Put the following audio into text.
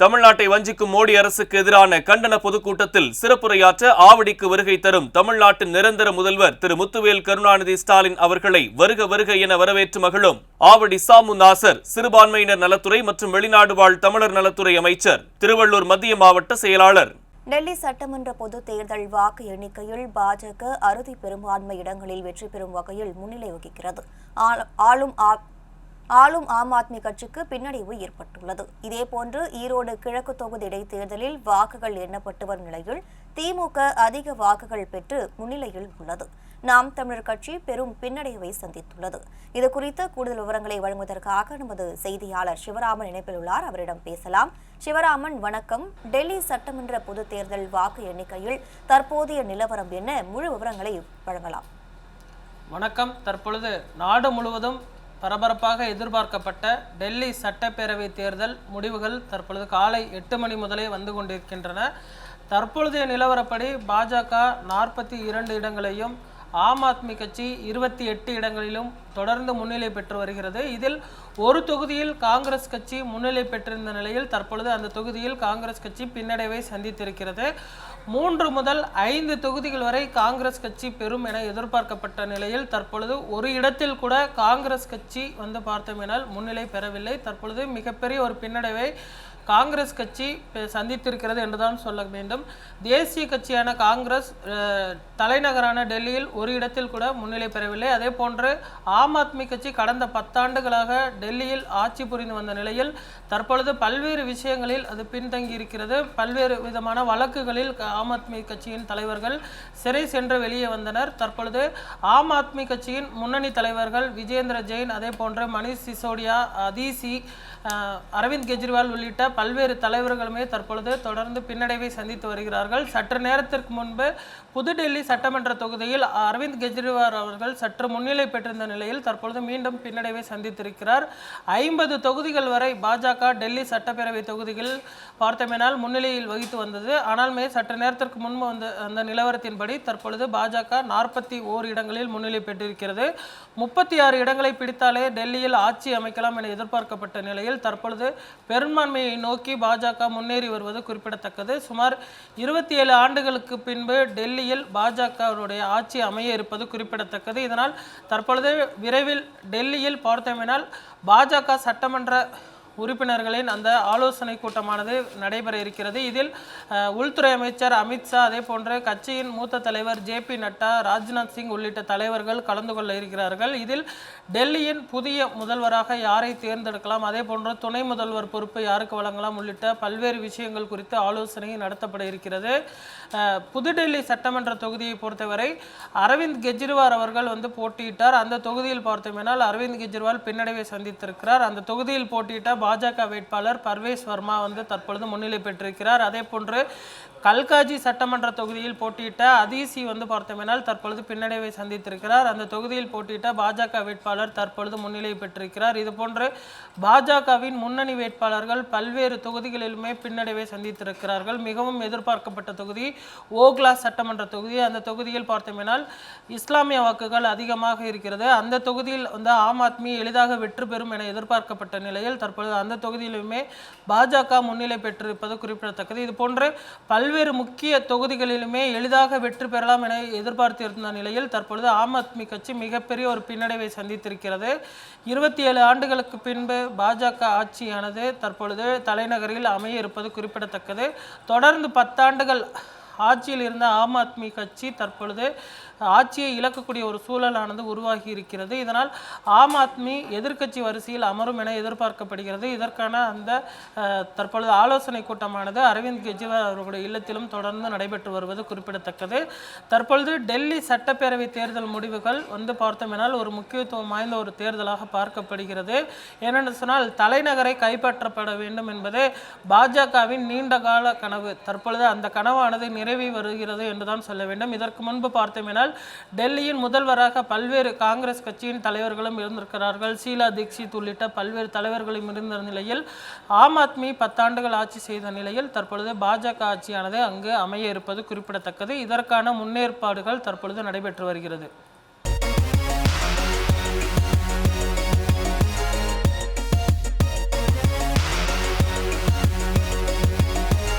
தமிழ்நாட்டை வஞ்சிக்கும் மோடி அரசுக்கு எதிரான கண்டன பொதுக்கூட்டத்தில் சிறப்புரையாற்ற ஆவடிக்கு வருகை தரும் தமிழ்நாட்டின் நிரந்தர முதல்வர் திரு முத்துவேல் கருணாநிதி ஸ்டாலின் அவர்களை வருக வருக என வரவேற்று மகிழும் ஆவடி சாமு நாசர் சிறுபான்மையினர் நலத்துறை மற்றும் வெளிநாடு வாழ் தமிழர் நலத்துறை அமைச்சர் திருவள்ளூர் மத்திய மாவட்ட செயலாளர். டெல்லி சட்டமன்ற பொதுத் தேர்தல் வாக்கு எண்ணிக்கையில் பாஜக அறுதி பெரும்பான்மை இடங்களில் வெற்றி பெறும் வகையில் முன்னிலை வகிக்கிறது. ஆளும் ஆளும் ஆம் ஆத்மி கட்சிக்கு பின்னடைவு ஏற்பட்டுள்ளது. இதேபோன்று ஈரோடு கிழக்கு தொகுதி இடைத்தேர்தலில் வாக்குகள் எண்ணப்பட்டு வரும் நிலையில் திமுக அதிக வாக்குகள் பெற்று முன்னிலையில் உள்ளது. நாம் தமிழர் கட்சி பெரும் பின்னடைவை சந்தித்துள்ளது. இது குறித்த கூடுதல் விவரங்களை வழங்குவதற்காக நமது செய்தியாளர் சிவராமன் இணைப்பில் உள்ளார். அவரிடம் பேசலாம். சிவராமன் வணக்கம். டெல்லி சட்டமன்ற பொது தேர்தல் வாக்கு எண்ணிக்கையில் தற்போதைய நிலவரம் என்ன? முழு விவரங்களை வழங்கலாம். வணக்கம். தற்பொழுது நாடு முழுவதும் பரபரப்பாக எதிர்பார்க்கப்பட்ட டெல்லி சட்டப்பேரவை தேர்தல் முடிவுகள் தற்பொழுது காலை எட்டு மணி முதலே வந்து கொண்டிருக்கின்றன. தற்பொழுதைய நிலவரப்படி பாஜக நாற்பத்தி இரண்டு இடங்களையும் ஆம் ஆத்மி கட்சி இருபத்தி எட்டு இடங்களிலும் தொடர்ந்து முன்னிலை பெற்று வருகிறது. இதில் ஒரு தொகுதியில் காங்கிரஸ் கட்சி முன்னிலை பெற்றிருந்த நிலையில் தற்பொழுது அந்த தொகுதியில் காங்கிரஸ் கட்சி பின்னடைவை சந்தித்திருக்கிறது. மூன்று முதல் ஐந்து தொகுதிகள் வரை காங்கிரஸ் கட்சி பெறும் என எதிர்பார்க்கப்பட்ட நிலையில் தற்பொழுது ஒரு இடத்தில் கூட காங்கிரஸ் கட்சி வந்து பார்த்தோம் முன்னிலை பெறவில்லை. தற்பொழுது மிகப்பெரிய ஒரு பின்னடைவை காங்கிரஸ் கட்சி சந்தித்திருக்கிறது என்றுதான் சொல்ல வேண்டும். தேசிய கட்சியான காங்கிரஸ் தலைநகரான டெல்லியில் ஒரு இடத்தில் கூட முன்னிலை பெறவில்லை. அதே போன்று ஆம் ஆத்மி கட்சி கடந்த பத்தாண்டுகளாக டெல்லியில் ஆட்சி புரிந்து வந்த நிலையில் தற்பொழுது பல்வேறு விஷயங்களில் அது பின்தங்கி இருக்கிறது. பல்வேறு விதமான வழக்குகளில் ஆம் ஆத்மி கட்சியின் தலைவர்கள் சிறை சென்று வெளியே வந்தனர். தற்பொழுது ஆம் ஆத்மி கட்சியின் முன்னணி தலைவர்கள் விஜேந்திர ஜெயின் அதே போன்று மணிஷ் சிசோடியா அதீசி அரவிந்த் கெஜ்ரிவால் உள்ளிட்ட பல்வேறு தலைவர்களுமே தற்பொழுது தொடர்ந்து பின்னடைவை சந்தித்து வருகிறார்கள். சற்று நேரத்திற்கு முன்பு புதுடெல்லி சட்டமன்ற தொகுதியில் அரவிந்த் கெஜ்ரிவால் அவர்கள் சற்று முன்னிலை பெற்றிருந்த நிலையில் தற்பொழுது மீண்டும் பின்னடைவை சந்தித்திருக்கிறார். ஐம்பது தொகுதிகள் வரை பாஜக டெல்லி சட்டப்பேரவை தொகுதிகள் பார்த்தமெனால் முன்னிலையில் வகித்து வந்தது. ஆனாலுமே சற்று நேரத்திற்கு முன்பு வந்த அந்த நிலவரத்தின்படி தற்பொழுது பாஜக நாற்பத்தி ஓர் இடங்களில் முன்னிலை பெற்றிருக்கிறது. முப்பத்தி ஆறு இடங்களை பிடித்தாலே டெல்லியில் ஆட்சி அமைக்கலாம் என எதிர்பார்க்கப்பட்ட நிலையில் தற்பொழுது பெரும்பான்மையை நோக்கி பாஜக முன்னேறி வருவது குறிப்பிடத்தக்கது. சுமார் இருபத்தி ஏழு ஆண்டுகளுக்கு பின்பு டெல்லியில் பாஜகவுடைய ஆட்சி அமைய இருப்பது குறிப்பிடத்தக்கது. இதனால் தற்பொழுது விரைவில் டெல்லியில் பார்த்தோமினால் பாஜக சட்டமன்ற உறுப்பினர்களின் அந்த ஆலோசனை கூட்டமானது நடைபெற இருக்கிறது. இதில் உள்துறை அமைச்சர் அமித்ஷா அதே போன்று கட்சியின் மூத்த தலைவர் ஜே பி நட்டா ராஜ்நாத் சிங் உள்ளிட்ட தலைவர்கள் கலந்து கொள்ள இருக்கிறார்கள். இதில் டெல்லியின் புதிய முதல்வராக யாரை தேர்ந்தெடுக்கலாம் அதே போன்று துணை முதல்வர் பொறுப்பு யாருக்கு வழங்கலாம் உள்ளிட்ட பல்வேறு விஷயங்கள் குறித்து ஆலோசனை நடத்தப்பட இருக்கிறது. புதுடெல்லி சட்டமன்ற தொகுதியை பொறுத்தவரை அரவிந்த் கெஜ்ரிவால் அவர்கள் வந்து போட்டியிட்டார். அந்த தொகுதியில் பார்த்தோமேனால் அரவிந்த் கெஜ்ரிவால் பின்னடைவை சந்தித்திருக்கிறார். அந்த தொகுதியில் போட்டியிட்ட பாஜக வேட்பாளர் பர்வேஸ் வர்மா வந்து தற்பொழுது முன்னிலை பெற்றிருக்கிறார். அதே போன்று கல்காஜி சட்டமன்ற தொகுதியில் போட்டியிட்ட அதீசி வந்து பார்த்தோமேனால் தற்பொழுது பின்னடைவை சந்தித்திருக்கிறார். அந்த தொகுதியில் போட்டியிட்ட பாஜக வேட்பாளர் தற்பொழுது முன்னிலை பெற்றிருக்கிறார். இது போன்று பாஜகவின் முன்னணி வேட்பாளர்கள் பல்வேறு தொகுதிகளிலுமே பின்னடைவை சந்தித்திருக்கிறார்கள். மிகவும் எதிர்பார்க்கப்பட்ட தொகுதி ஓக்லா சட்டமன்ற தொகுதி. அந்த தொகுதியில் பார்த்தோமேனால் இஸ்லாமிய வாக்குகள் அதிகமாக இருக்கிறது. அந்த தொகுதியில் வந்து ஆம் ஆத்மி எளிதாக வெற்றி பெறும் என எதிர்பார்க்கப்பட்ட நிலையில் தற்பொழுது அந்த தொகுதியிலுமே பாஜக முன்னிலை பெற்றிருப்பது குறிப்பிடத்தக்கது. இது போன்று பல் பல்வேறு முக்கிய தொகுதிகளிலுமே எளிதாக வெற்றி பெறலாம் என எதிர்பார்த்திருந்த நிலையில் தற்பொழுது ஆம் ஆத்மி கட்சி மிகப்பெரிய ஒரு பின்னடைவை சந்தித்திருக்கிறது. இருபத்தி ஏழு ஆண்டுகளுக்கு பின்பு பாஜக ஆட்சியானது தற்பொழுது தலைநகரில் அமைய இருப்பது குறிப்பிடத்தக்கது. தொடர்ந்து பத்தாண்டுகள் ஆட்சியில் இருந்த ஆம் ஆத்மி கட்சி தற்பொழுது ஆட்சியை இழக்கக்கூடிய ஒரு சூழலானது உருவாகி இருக்கிறது. இதனால் ஆம் ஆத்மி எதிர்க்கட்சி வரிசையில் அமரும் என எதிர்பார்க்கப்படுகிறது. இதற்கான அந்த தற்பொழுது ஆலோசனை கூட்டமானது அரவிந்த் கெஜ்ரிவால் அவர்களுடைய இல்லத்திலும் தொடர்ந்து நடைபெற்று வருவது குறிப்பிடத்தக்கது. தற்பொழுது டெல்லி சட்டப்பேரவை தேர்தல் முடிவுகள் வந்து பார்த்தோமெனால் ஒரு முக்கியத்துவம் வாய்ந்த ஒரு தேர்தலாக பார்க்கப்படுகிறது. ஏனென்று சொன்னால் தலைநகரை கைப்பற்றப்பட வேண்டும் என்பது பாஜகவின் நீண்ட கால கனவு. தற்பொழுது அந்த கனவானது நிறைவு வருகிறது என்றுதான் சொல்ல வேண்டும். இதற்கு முன்பு பார்த்தோமெனால் டெல்லியின் முதல்வராக பல்வேறு காங்கிரஸ் கட்சியின் தலைவர்களும் இருந்திருக்கிறார்கள். ஷீலா தீக்ஷித் உள்ளிட்ட பல்வேறு தலைவர்களும் இருந்த நிலையில் ஆம் ஆத்மி பத்தாண்டுகள் ஆட்சி செய்த நிலையில் தற்பொழுது பாஜக ஆட்சியானது அங்கு அமைய இருப்பது குறிப்பிடத்தக்கது. இதற்கான முன்னேற்பாடுகள் தற்பொழுது நடைபெற்று வருகிறது.